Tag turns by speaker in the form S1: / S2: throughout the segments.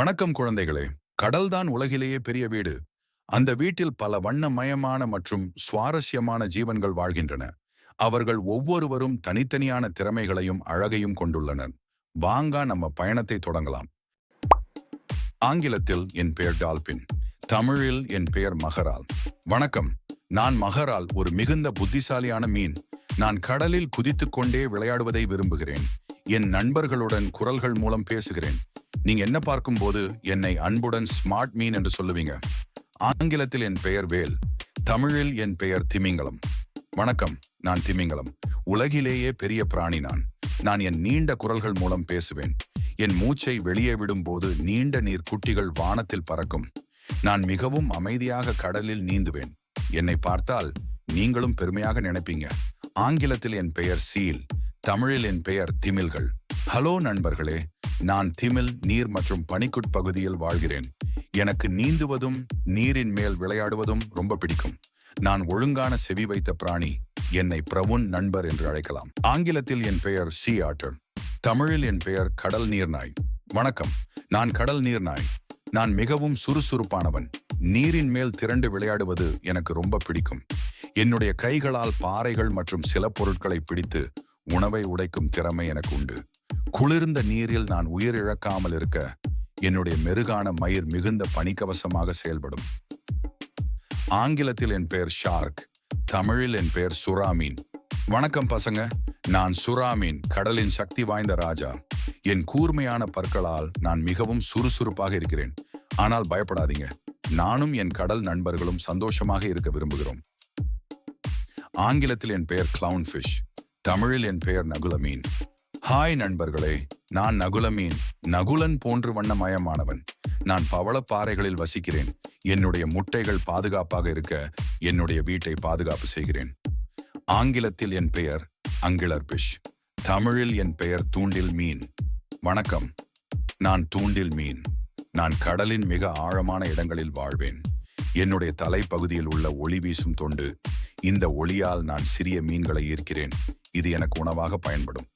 S1: வணக்கம் குழந்தைகளே. கடல்தான் உலகிலேயே பெரிய வீடு. அந்த வீட்டில் பல வண்ணமயமான மற்றும் சுவாரஸ்யமான ஜீவன்கள் வாழ்கின்றன. அவர்கள் ஒவ்வொருவரும் தனித்தனியான திறமைகளையும் அழகையும் கொண்டுள்ளனர். வாங்க நம்ம பயணத்தை தொடங்கலாம். ஆங்கிலத்தில் என் பெயர் டால்பின். தமிழில் என் பெயர் மகரால். வணக்கம். நான் மகரால் ஒரு மிகுந்த புத்திசாலியான மீன். நான் கடலில் குதித்துக்கொண்டே விளையாடுவதை விரும்புகிறேன். என் நண்பர்களுடன் குரல்கள் மூலம் பேசுகிறேன். நீங்க என்ன பார்க்கும்போது என்னை அன்புடன் ஸ்மார்ட் மீன் என்று சொல்லுவீங்க? ஆங்கிலத்தில் என் பெயர் வேல் தமிழில் என் பெயர் திமிங்கலம். வணக்கம் நான் திமிங்கலம். உலகிலேயே பெரிய பிராணி நான். நான் என் நீண்ட குரல்கள் மூலம் பேசுவேன். என் மூச்சை வெளியே விடும்போது நீண்ட நீர் குட்டிகள் வானத்தில் பறக்கும். நான் மிகவும் அமைதியாக கடலில் நீந்துவேன். என்னை பார்த்தால் நீங்களும் பெருமையாக நினைப்பீங்க. ஆங்கிலத்தில் என் பெயர் சீல் தமிழில் என் பெயர் திமில்கள். ஹலோ நண்பர்களே நான் திமில் நீர் மற்றும் பனிக்குட் பகுதியில் வாழ்கிறேன். எனக்கு நீந்துவதும் நீரின் மேல் விளையாடுவதும் ரொம்ப பிடிக்கும். நான் ஒழுங்கான செவி வைத்த பிராணி என்னை பிரவுன் நண்பர் என்று அழைக்கலாம். ஆங்கிலத்தில் என் பெயர் சி ஆட்டர். தமிழில் என் பெயர் கடல் நீர் நாய். வணக்கம் நான் கடல் நீர் நாய். நான் மிகவும் சுறுசுறுப்பானவன். நீரின் மேல் திரண்டு விளையாடுவது எனக்கு ரொம்ப பிடிக்கும். என்னுடைய கைகளால் பாறைகள் மற்றும் சில பொருட்களை பிடித்து உணவை உடைக்கும் திறமை எனக்கு உண்டு. குளிர்ந்த நீரில் நான் உயிர் இழக்காமல் இருக்க என்னுடைய மெருகான மயிர் மிகுந்த பனிக்கவசமாக செயல்படும். ஆங்கிலத்தில் என் பெயர் ஷார்க் தமிழில் என் பெயர் சுறாமீன். வணக்கம் பசங்க நான் சுறாமீன் கடலின் சக்தி வாய்ந்த ராஜா. என் கூர்மையான பற்களால் நான் மிகவும் சுறுசுறுப்பாக இருக்கிறேன். ஆனால் பயப்படாதீங்க நானும் என் கடல் நண்பர்களும் சந்தோஷமாக இருக்க விரும்புகிறோம். ஆங்கிலத்தில் என் பெயர் கிளவுன் ஃபிஷ் தமிழில் என் பெயர் நகுல மீன் ஹாய் நண்பர்களே நான் நகுலமீன் நகுலன் போன்று வண்ணமயமானவன். நான் பவளப்பாறைகளில் வசிக்கிறேன். என்னுடைய முட்டைகள் பாதுகாப்பாக இருக்க என்னுடைய வீட்டை பாதுகாப்பு செய்கிறேன். ஆங்கிலத்தில் என் பெயர் அங்கிளர் பிஷ். தமிழில் என் பெயர் தூண்டில் மீன். வணக்கம். நான் தூண்டில் மீன். நான் கடலின் மிக ஆழமான இடங்களில் வாழ்வேன். என்னுடைய தலைப்பகுதியில் உள்ள ஒளி வீசும் தொண்டு இந்த ஒளியால் நான் சிறிய மீன்களை ஈர்க்கிறேன். இது எனக்கு உணவாக பயன்படும்.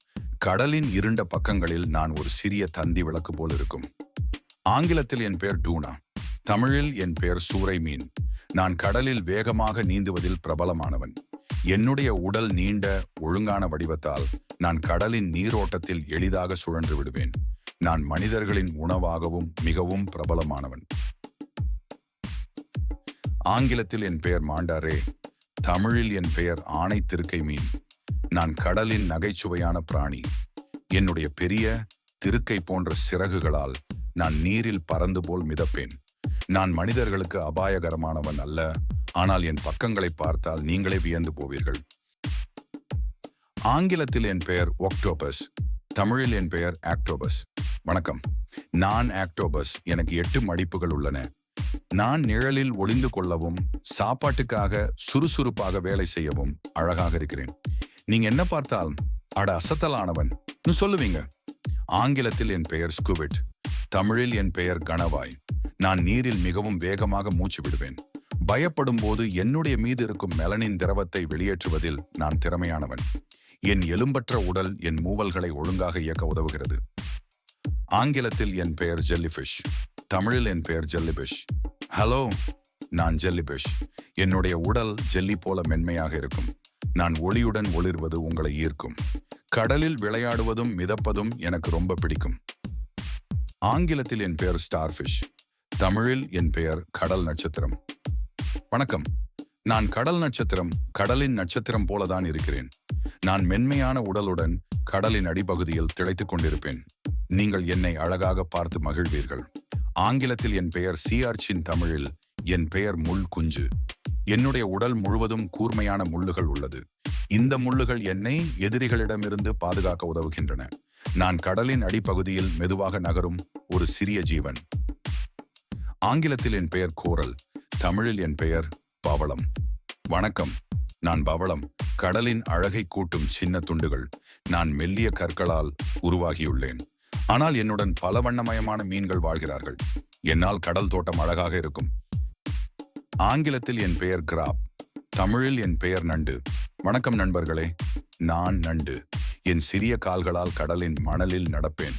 S1: கடலின் இருண்ட பக்கங்களில் நான் ஒரு சிறிய தந்தி விளக்கு போல் இருக்கும். ஆங்கிலத்தில் என் பெயர் டூனா. தமிழில் என் பெயர் சூறை மீன் நான் கடலில் வேகமாக நீந்துவதில் பிரபலமானவன். என்னுடைய உடல் நீண்ட ஒழுங்கான வடிவத்தால் நான் கடலின் நீரோட்டத்தில் எளிதாக சுழன்று விடுவேன். நான் மனிதர்களின் உணவாகவும் மிகவும் பிரபலமானவன். ஆங்கிலத்தில் என் பெயர் மாண்டாரே. தமிழில் என் பெயர் ஆணை திருக்கை மீன். நான் கடலின் நகைச்சுவையான பிராணி. என்னுடைய பெரிய திருக்கை போன்ற சிறகுகளால் நான் நீரில் பறந்து போல் மிதப்பேன். நான் மனிதர்களுக்கு அபாயகரமானவன் அல்ல. ஆனால் என் பக்கங்களை பார்த்தால் நீங்களே வியந்து போவீர்கள். ஆங்கிலத்தில் என் பெயர் ஒக்டோபஸ். தமிழில் என் பெயர் ஆக்டோபஸ். வணக்கம். நான் ஆக்டோபஸ். எனக்கு எட்டு மடிப்புகள் உள்ளன. நான் நிழலில் ஒளிந்து கொள்ளவும் சாப்பாட்டுக்காக சுறுசுறுப்பாக வேலை செய்யவும் அழகாக இருக்கிறேன். நீங்க என்ன பார்த்தால் அட அசத்தலானவன். சொல்லுவீங்க. ஆங்கிலத்தில் என் பெயர் ஸ்குவிட். தமிழில் என் பெயர் கணவாய். நான் நீரில் மிகவும் வேகமாக மூச்சு விடுவேன். பயப்படும் போது என்னுடைய மீது இருக்கும் மெலனின் திரவத்தை வெளியேற்றுவதில் நான் திறமையானவன். என் எலும்பற்ற உடல் என் மூவல்களை ஒழுங்காக இயக்க உதவுகிறது. ஆங்கிலத்தில் என் பெயர் ஜெல்லிஃபிஷ். தமிழில் என் பெயர் ஜெல்லிபிஷ். ஹலோ நான் ஜெல்லிபிஷ். என்னுடைய உடல் ஜெல்லி போல மென்மையாக இருக்கும். நான் ஒளியுடன் ஒளிர்வது உங்களை ஈர்க்கும். கடலில் விளையாடுவதும் மிதப்பதும் எனக்கு ரொம்ப பிடிக்கும். ஆங்கிலத்தில் என் பெயர் ஸ்டார்ஃபிஷ். தமிழில் என் பெயர் கடல் நட்சத்திரம். வணக்கம். நான் கடல் நட்சத்திரம் கடலின் நட்சத்திரம் போலதான் இருக்கிறேன். நான் மென்மையான உடலுடன் கடலின் அடிப்பகுதியில் திளைத்துக் கொண்டிருப்பேன். நீங்கள் என்னை அழகாக பார்த்து மகிழ்வீர்கள். ஆங்கிலத்தில் என் பெயர் சிஆர்ச்சின் தமிழில் என் பெயர் முள் குஞ்சு. என்னுடைய உடல் முழுவதும் கூர்மையான முள்ளுகள் உள்ளது. இந்த முள்ளுகள் என்னை எதிரிகளிடமிருந்து பாதுகாக்க உதவுகின்றன. நான் கடலின் அடிப்பகுதியில் மெதுவாக நகரும் ஒரு சிறிய ஜீவன். ஆங்கிலத்தில் என் பெயர் கோரல் தமிழில் என் பெயர் பவளம். வணக்கம் நான் பவளம். கடலின் அழகை கூட்டும் சின்ன துண்டுகள் நான் மெல்லிய கற்களால் உருவாகியுள்ளேன். ஆனால் என்னுடன் பல வண்ணமயமான மீன்கள் வாழ்கிறார்கள். என்னால் கடல் தோட்டம் அழகாக இருக்கும். ஆங்கிலத்தில் என் பெயர் கிராப் தமிழில் என் பெயர் நண்டு. வணக்கம் நண்பர்களே நான் நண்டு. என் சிறிய கால்களால் கடலின் மணலில் நடப்பேன்.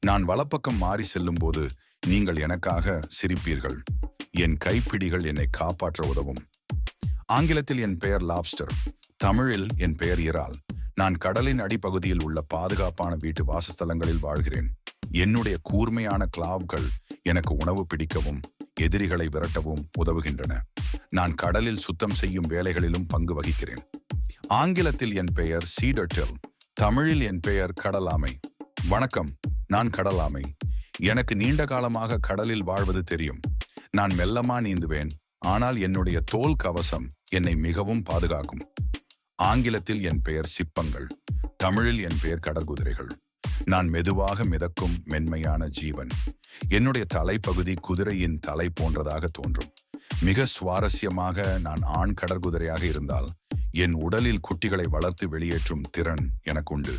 S1: நான் வலப்பக்கம் மாறி செல்லும் போது நீங்கள் எனக்காக சிரிப்பீர்கள். என் கைப்பிடிகள் என்னை காப்பாற்ற உதவும். ஆங்கிலத்தில் என் பெயர் லாப்ஸ்டர் தமிழில் என் பெயர் இறால். நான் கடலின் அடிப்பகுதியில் உள்ள பாதுகாப்பான வீட்டு வாசஸ்தலங்களில் வாழ்கிறேன். என்னுடைய கூர்மையான கிளாவ்கள் எனக்கு உணவு பிடிக்கவும். எதிரிகளை விரட்டவும் உதவுகின்றன. நான் கடலில் சுத்தம் செய்யும் வேலைகளிலும் பங்கு வகிக்கிறேன். ஆங்கிலத்தில் என் பெயர் சீடர்டெல் தமிழில் என் பெயர் கடலாமை. வணக்கம் நான் கடலாமை. எனக்கு நீண்ட காலமாக கடலில் வாழ்வது தெரியும். நான் மெல்லமா நீந்துவேன் ஆனால் என்னுடைய தோல் கவசம் என்னை மிகவும் பாதுகாக்கும். ஆங்கிலத்தில் என் பெயர் சிப்பங்கள் தமிழில் என் பெயர் கடற்குதிரைகள். நான் மெதுவாக மிதக்கும் மென்மையான ஜீவன். என்னுடைய தலைப்பகுதி குதிரையின் தலை போன்றதாக தோன்றும். மிக சுவாரஸ்யமாக நான் ஆண் கடற்குதிரையாக இருந்தால் என் உடலில் குட்டிகளை வளர்த்து வெளியேற்றும் திறன் எனக்குண்டு